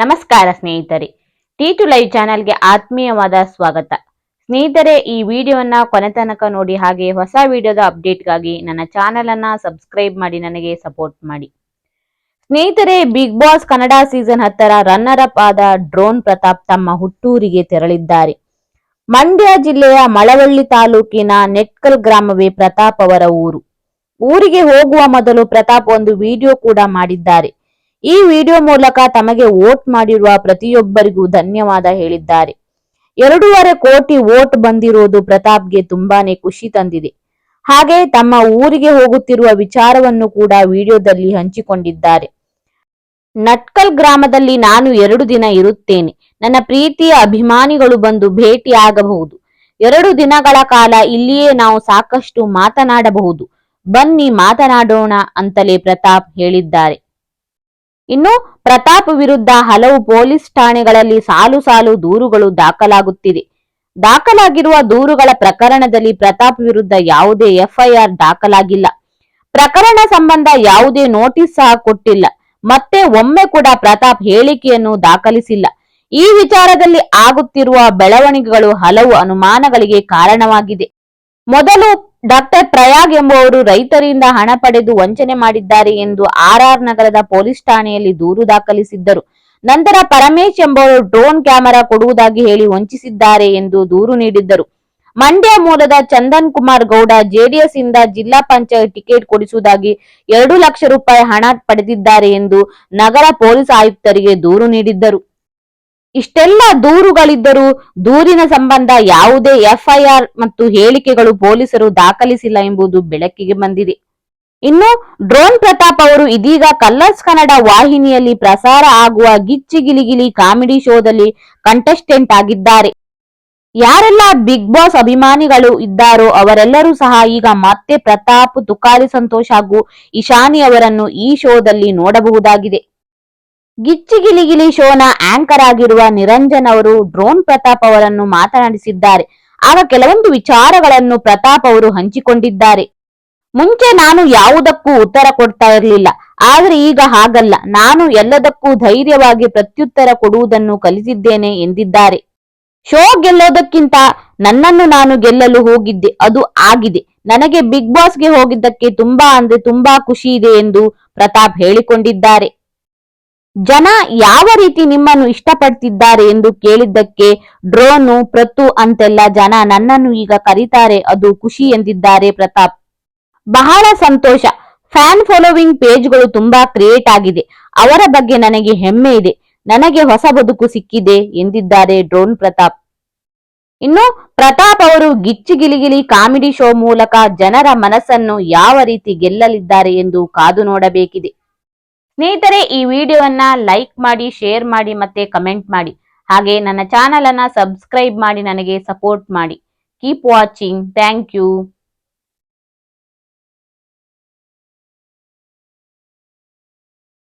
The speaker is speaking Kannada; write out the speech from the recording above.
ನಮಸ್ಕಾರ ಸ್ನೇಹಿತರೆ. ಟಿ ಟು ಲೈವ್ ಚಾನೆಲ್ಗೆ ಆತ್ಮೀಯವಾದ ಸ್ವಾಗತ. ಸ್ನೇಹಿತರೆ, ಈ ವಿಡಿಯೋವನ್ನ ಕೊನೆ ತನಕ ನೋಡಿ ಹಾಗೆ ಹೊಸ ವಿಡಿಯೋದ ಅಪ್ಡೇಟ್ಗಾಗಿ ನನ್ನ ಚಾನೆಲ್ ಅನ್ನ ಸಬ್ಸ್ಕ್ರೈಬ್ ಮಾಡಿ, ನನಗೆ ಸಪೋರ್ಟ್ ಮಾಡಿ. ಸ್ನೇಹಿತರೆ ಬಿಗ್ ಬಾಸ್ ಕನ್ನಡ ಸೀಸನ್ ಹತ್ತರ ರನ್ನರ್ ಅಪ್ ಆದ ಡ್ರೋನ್ ಪ್ರತಾಪ್ ತಮ್ಮ ಹುಟ್ಟೂರಿಗೆ ತೆರಳಿದ್ದಾರೆ. ಮಂಡ್ಯ ಜಿಲ್ಲೆಯ ಮಳವಳ್ಳಿ ತಾಲೂಕಿನ ನೆಟ್ಕಲ್ ಗ್ರಾಮವೇ ಪ್ರತಾಪ್ ಅವರ ಊರು. ಊರಿಗೆ ಹೋಗುವ ಮೊದಲು ಪ್ರತಾಪ್ ಒಂದು ವಿಡಿಯೋ ಕೂಡ ಮಾಡಿದ್ದಾರೆ. ಈ ವಿಡಿಯೋ ಮೂಲಕ ತಮಗೆ ವೋಟ್ ಮಾಡಿರುವ ಪ್ರತಿಯೊಬ್ಬರಿಗೂ ಧನ್ಯವಾದ ಹೇಳಿದ್ದಾರೆ. ಎರಡೂವರೆ ಕೋಟಿ ವೋಟ್ ಬಂದಿರೋದು ಪ್ರತಾಪ್ಗೆ ತುಂಬಾನೇ ಖುಷಿ ತಂದಿದೆ. ಹಾಗೆ ತಮ್ಮ ಊರಿಗೆ ಹೋಗುತ್ತಿರುವ ವಿಚಾರವನ್ನು ಕೂಡ ವಿಡಿಯೋದಲ್ಲಿ ಹಂಚಿಕೊಂಡಿದ್ದಾರೆ. ನಟ್ಕಲ್ ಗ್ರಾಮದಲ್ಲಿ ನಾನು ಎರಡು ದಿನ ಇರುತ್ತೇನೆ. ನನ್ನ ಪ್ರೀತಿಯ ಅಭಿಮಾನಿಗಳು ಬಂದು ಭೇಟಿ ಆಗಬಹುದು. ಎರಡು ದಿನಗಳ ಕಾಲ ಇಲ್ಲಿಯೇ ನಾವು ಸಾಕಷ್ಟು ಮಾತನಾಡಬಹುದು. ಬನ್ನಿ ಮಾತನಾಡೋಣ ಅಂತಲೇ ಪ್ರತಾಪ್ ಹೇಳಿದ್ದಾರೆ. ಇನ್ನು ಪ್ರತಾಪ್ ವಿರುದ್ಧ ಹಲವು ಪೊಲೀಸ್ ಠಾಣೆಗಳಲ್ಲಿ ಸಾಲು ಸಾಲು ದೂರುಗಳು ದಾಖಲಾಗುತ್ತಿದೆ. ದಾಖಲಾಗಿರುವ ದೂರುಗಳ ಪ್ರಕರಣದಲ್ಲಿ ಪ್ರತಾಪ್ ವಿರುದ್ಧ ಯಾವುದೇ ಎಫ್ಐಆರ್ ದಾಖಲಾಗಿಲ್ಲ. ಪ್ರಕರಣ ಸಂಬಂಧ ಯಾವುದೇ ನೋಟಿಸ್ ಸಹ ಕೊಟ್ಟಿಲ್ಲ. ಮತ್ತೆ ಒಮ್ಮೆ ಕೂಡ ಪ್ರತಾಪ್ ಹೇಳಿಕೆಯನ್ನು ದಾಖಲಿಸಿಲ್ಲ. ಈ ವಿಚಾರದಲ್ಲಿ ಆಗುತ್ತಿರುವ ಬೆಳವಣಿಗೆಗಳು ಹಲವು ಅನುಮಾನಗಳಿಗೆ ಕಾರಣವಾಗಿದೆ. ಮೊದಲು ಡಾಕ್ಟರ್ ಪ್ರಯಾಗ್ ಎಂಬುವರು ರೈತರಿಂದ ಹಣ ಪಡೆದು ವಂಚನೆ ಮಾಡಿದ್ದಾರೆ ಎಂದು ಆರ್ಆರ್ ನಗರದ ಪೊಲೀಸ್ ಠಾಣೆಯಲ್ಲಿ ದೂರು ದಾಖಲಿಸಿದ್ದರು. ನಂತರ ಪರಮೇಶ್ ಎಂಬುವರು ಡ್ರೋನ್ ಕ್ಯಾಮೆರಾ ಕೊಡುವುದಾಗಿ ಹೇಳಿ ವಂಚಿಸಿದ್ದಾರೆ ಎಂದು ದೂರು ನೀಡಿದ್ದರು. ಮಂಡ್ಯ ಮೂಲದ ಚಂದನ್ ಕುಮಾರ್ ಗೌಡ ಜೆಡಿಎಸ್ ಇಂದ ಜಿಲ್ಲಾ ಪಂಚಾಯತ್ ಟಿಕೆಟ್ ಕೊಡಿಸುವುದಾಗಿ ಎರಡು ಲಕ್ಷ ರೂಪಾಯಿ ಹಣ ಪಡೆದಿದ್ದಾರೆ ಎಂದು ನಗರ ಪೊಲೀಸ್ ಆಯುಕ್ತರಿಗೆ ದೂರು ನೀಡಿದ್ದರು. ಇಷ್ಟೆಲ್ಲ ದೂರುಗಳಿದ್ದರೂ ದೂರಿನ ಸಂಬಂಧ ಯಾವುದೇ ಎಫ್ಐಆರ್ ಮತ್ತು ಹೇಳಿಕೆಗಳು ಪೊಲೀಸರು ದಾಖಲಿಸಿಲ್ಲ ಎಂಬುದು ಬೆಳಕಿಗೆ ಬಂದಿದೆ. ಇನ್ನು ಡ್ರೋನ್ ಪ್ರತಾಪ್ ಅವರು ಇದೀಗ ಕಲ್ಲರ್ಸ್ ಕನ್ನಡ ವಾಹಿನಿಯಲ್ಲಿ ಪ್ರಸಾರ ಆಗುವ ಗಿಚ್ಚಿಗಿಲಿಗಿಲಿ ಕಾಮಿಡಿ ಶೋದಲ್ಲಿ ಕಂಟೆಸ್ಟೆಂಟ್ ಆಗಿದ್ದಾರೆ. ಯಾರೆಲ್ಲ ಬಿಗ್ ಬಾಸ್ ಅಭಿಮಾನಿಗಳು ಇದ್ದಾರೋ ಅವರೆಲ್ಲರೂ ಸಹ ಈಗ ಮತ್ತೆ ಪ್ರತಾಪ್ ತುಕಾಲಿ ಸಂತೋಷ್ ಹಾಗೂ ಇಶಾನಿ ಅವರನ್ನು ಈ ಶೋದಲ್ಲಿ ನೋಡಬಹುದಾಗಿದೆ. ಗಿಚ್ಚಿ ಗಿಲಿಗಿಲಿ ಶೋನ ಆಂಕರ್ ಆಗಿರುವ ನಿರಂಜನ್ ಅವರು ಡ್ರೋನ್ ಪ್ರತಾಪ್ ಅವರನ್ನು ಮಾತನಾಡಿಸಿದ್ದಾರೆ. ಆಗ ಕೆಲವೊಂದು ವಿಚಾರಗಳನ್ನು ಪ್ರತಾಪ್ ಅವರು ಹಂಚಿಕೊಂಡಿದ್ದಾರೆ. ಮುಂಚೆ ನಾನು ಯಾವುದಕ್ಕೂ ಉತ್ತರ ಕೊಡ್ತಾ ಇರಲಿಲ್ಲ. ಆದರೆ ಈಗ ಹಾಗಲ್ಲ. ನಾನು ಎಲ್ಲದಕ್ಕೂ ಧೈರ್ಯವಾಗಿ ಪ್ರತ್ಯುತ್ತರ ಕೊಡುವುದನ್ನು ಕಲಿಸಿದ್ದೇನೆ ಎಂದಿದ್ದಾರೆ. ಶೋ ಗೆಲ್ಲೋದಕ್ಕಿಂತ ನನ್ನನ್ನು ನಾನು ಗೆಲ್ಲಲು ಹೋಗಿದ್ದೆ. ಅದು ಆಗಿದೆ. ನನಗೆ ಬಿಗ್ ಬಾಸ್ಗೆ ಹೋಗಿದ್ದಕ್ಕೆ ತುಂಬಾ ಅಂದ್ರೆ ತುಂಬಾ ಖುಷಿ ಇದೆ ಎಂದು ಪ್ರತಾಪ್ ಹೇಳಿಕೊಂಡಿದ್ದಾರೆ. ಜನ ಯಾವ ರೀತಿ ನಿಮ್ಮನ್ನು ಇಷ್ಟಪಡ್ತಿದ್ದಾರೆ ಎಂದು ಕೇಳಿದ್ದಕ್ಕೆ ಡ್ರೋನು ಪ್ರತು ಅಂತೆಲ್ಲ ಜನ ನನ್ನನ್ನು ಈಗ ಕರೀತಾರೆ, ಅದು ಖುಷಿ ಎಂದಿದ್ದಾರೆ ಪ್ರತಾಪ್. ಬಹಳ ಸಂತೋಷ. ಫ್ಯಾನ್ ಫಾಲೋವಿಂಗ್ ಪೇಜ್ಗಳು ತುಂಬಾ ಕ್ರಿಯೇಟ್ ಆಗಿದೆ. ಅವರ ಬಗ್ಗೆ ನನಗೆ ಹೆಮ್ಮೆ ಇದೆ. ನನಗೆ ಹೊಸ ಬದುಕು ಸಿಕ್ಕಿದೆ ಎಂದಿದ್ದಾರೆ ಡ್ರೋನ್ ಪ್ರತಾಪ್. ಇನ್ನು ಪ್ರತಾಪ್ ಅವರು ಗಿಚ್ಚಿ ಗಿಲಿಗಿಲಿ ಕಾಮಿಡಿ ಶೋ ಮೂಲಕ ಜನರ ಮನಸ್ಸನ್ನು ಯಾವ ರೀತಿ ಗೆಲ್ಲಲಿದ್ದಾರೆ ಎಂದು ಕಾದು ನೋಡಬೇಕಿದೆ. ಸ್ನೇಹಿತರೆ, ಈ ವಿಡಿಯೋವನ್ನ ಲೈಕ್ ಮಾಡಿ, ಶೇರ್ ಮಾಡಿ ಮತ್ತೆ ಕಮೆಂಟ್ ಮಾಡಿ. ಹಾಗೆ ನನ್ನ ಚಾನಲ್ ಅನ್ನ ಸಬ್ಸ್ಕ್ರೈಬ್ ಮಾಡಿ, ನನಗೆ ಸಪೋರ್ಟ್ ಮಾಡಿ. Keep watching thank you